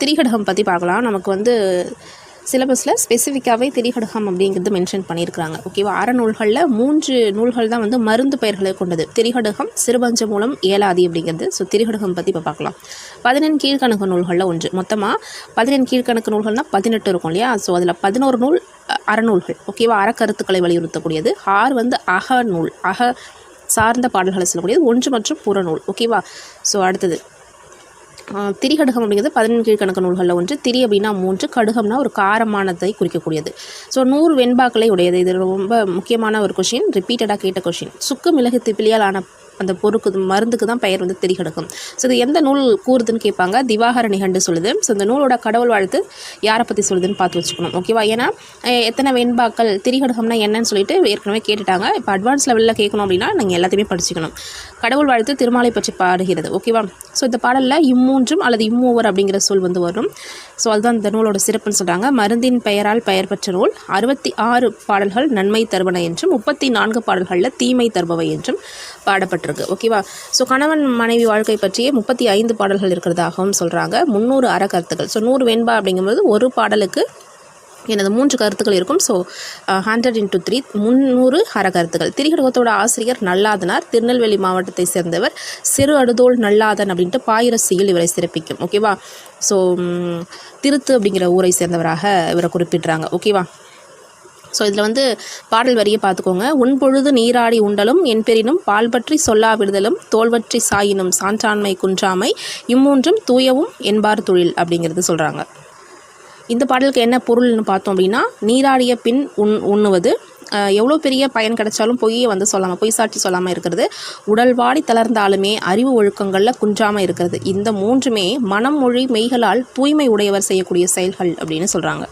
திரிகடகம் பற்றி பார்க்கலாம். நமக்கு வந்து சிலபஸில் ஸ்பெசிஃபிக்காகவே திரிகடகம் அப்படிங்கிறது மென்ஷன் பண்ணியிருக்கிறாங்க. ஓகேவா அறநூல்களில் மூன்று நூல்கள் தான் வந்து மருந்து பெயர்களை கொண்டது. திரிகடகம் சிறுபஞ்ச மூலம் ஏலாதி அப்படிங்கிறது. ஸோ திரிகடகம் பற்றி இப்போ பார்க்கலாம். பதினெண் கீழ்கணக்கு நூல்களில் ஒன்று. மொத்தமாக பதினெண் கீழ்கணக்கு நூல்கள்னால் பதினெட்டு இருக்கும் இல்லையா? ஸோ அதில் பதினோரு நூல் அறநூல்கள் ஓகேவா அறக்கருத்துக்களை வலியுறுத்தக்கூடியது. ஆறு வந்து அக நூல் அக சார்ந்த பாடல்களை சொல்லக்கூடியது. ஒன்று மற்றும் புறநூல் ஓகேவா ஸோ அடுத்தது. திரிகடுகம் அப்படிங்கிறது பதினெண் கீழ்கணக்கு நூல்களில் ஒன்று. திரி அப்படின்னா மூன்று கடுகம்னா ஒரு காரமானதை குறிக்கக்கூடியது. ஸோ நூறு வெண்பாக்களை உடையது. இது ரொம்ப முக்கியமான ஒரு கொஷின் ரிப்பீட்டடாக கேட்ட கொஷின் சுக்கு மிளகு திப்பிலியால் ஆன அந்த பொருக்கு மருந்துக்கு தான் பெயர் வந்து திரிகடுகம் ஸோ இது எந்த நூல் கூறுதுன்னு கேட்பாங்க? திவாகர நிகண்டு சொல்லுது. ஸோ இந்த நூலோட கடவுள் வாழ்த்து யாரை பற்றி சொல்லுதுன்னு பார்த்து வச்சுக்கணும். ஓகேவா ஏன்னா எத்தனை வெண்பாக்கள் திரிகடுகம்னா என்னன்னு சொல்லிட்டு ஏற்கனவே கேட்டுட்டாங்க. இப்போ அட்வான்ஸ் லெவலில் கேட்கணும் அப்படின்னா நீங்கள் எல்லாத்தையுமே படிச்சுக்கணும். கடவுள் வாழ்த்து திருமாலை பற்றி பாடுகிறது. ஓகேவா ஸோ இந்த பாடலில் இம்மூன்றும் அல்லது இம்மூவர் அப்படிங்கிற சொல் வந்து வரும். ஸோ அதுதான் இந்த நூலோட சிறப்புன்னு சொல்கிறாங்க மருந்தின் பெயரால் பெயர் பெற்ற நூல். அறுபத்தி ஆறு பாடல்கள் நன்மை தருவன என்றும் முப்பத்தி நான்கு பாடல்களில் தீமை தருபவை என்றும் பாடப்பட்டிருக்கு ஓகேவா ஸோ கணவன் மனைவி வாழ்க்கை பற்றிய முப்பத்தி ஐந்து பாடல்கள் இருக்கிறதாகவும் சொல்கிறாங்க முந்நூறு அறக்கருத்துக்கள் ஸோ நூறு வெண்பா அப்படிங்கும்போது ஒரு பாடலுக்கு எனது மூன்று கருத்துக்கள் இருக்கும். ஸோ ஹண்ட்ரட் இன்ட்டு த்ரீ முந்நூறு அறக்கருத்துக்கள் திரிகடகத்தோட ஆசிரியர் நல்லாதனார். திருநெல்வேலி மாவட்டத்தை சேர்ந்தவர். சிறு அடுதோல் நல்லாதன் அப்படின்ட்டு பாயிரசியில் இவரை சிறப்பிக்கும். ஓகேவா ஸோ திருத்து அப்படிங்கிற ஊரை சேர்ந்தவராக இவரை குறிப்பிடுறாங்க. ஓகேவா ஸோ இதில் வந்து பாடல் வரியை பார்த்துக்கோங்க. உன்பொழுது நீராடி உண்டலும் என் பெரினும் பால் பற்றி சொல்லா விடுதலும் தோல்வற்றி சாயினும் சான்றாண்மை குன்றாமை இம்மூன்றும் தூயவும் என்பார் தொழில் அப்படிங்கிறது சொல்கிறாங்க இந்த பாடலுக்கு என்ன பொருள்னு பார்த்தோம் அப்படின்னா நீராடிய பின் உண் உண்ணுவது. எவ்வளோ பெரிய பயன் கிடைச்சாலும் பொய்யை வந்து சொல்லாமல் பொய் சாட்சி சொல்லாமல் இருக்கிறது. உடல் வாடி தளர்ந்தாலுமே அறிவு ஒழுக்கங்களில் குன்றாமல் இருக்கிறது. இந்த மூன்றுமே மனம் மொழி மெய்களால் தூய்மை உடையவர் செய்யக்கூடிய செயல்கள் அப்படின்னு சொல்கிறாங்க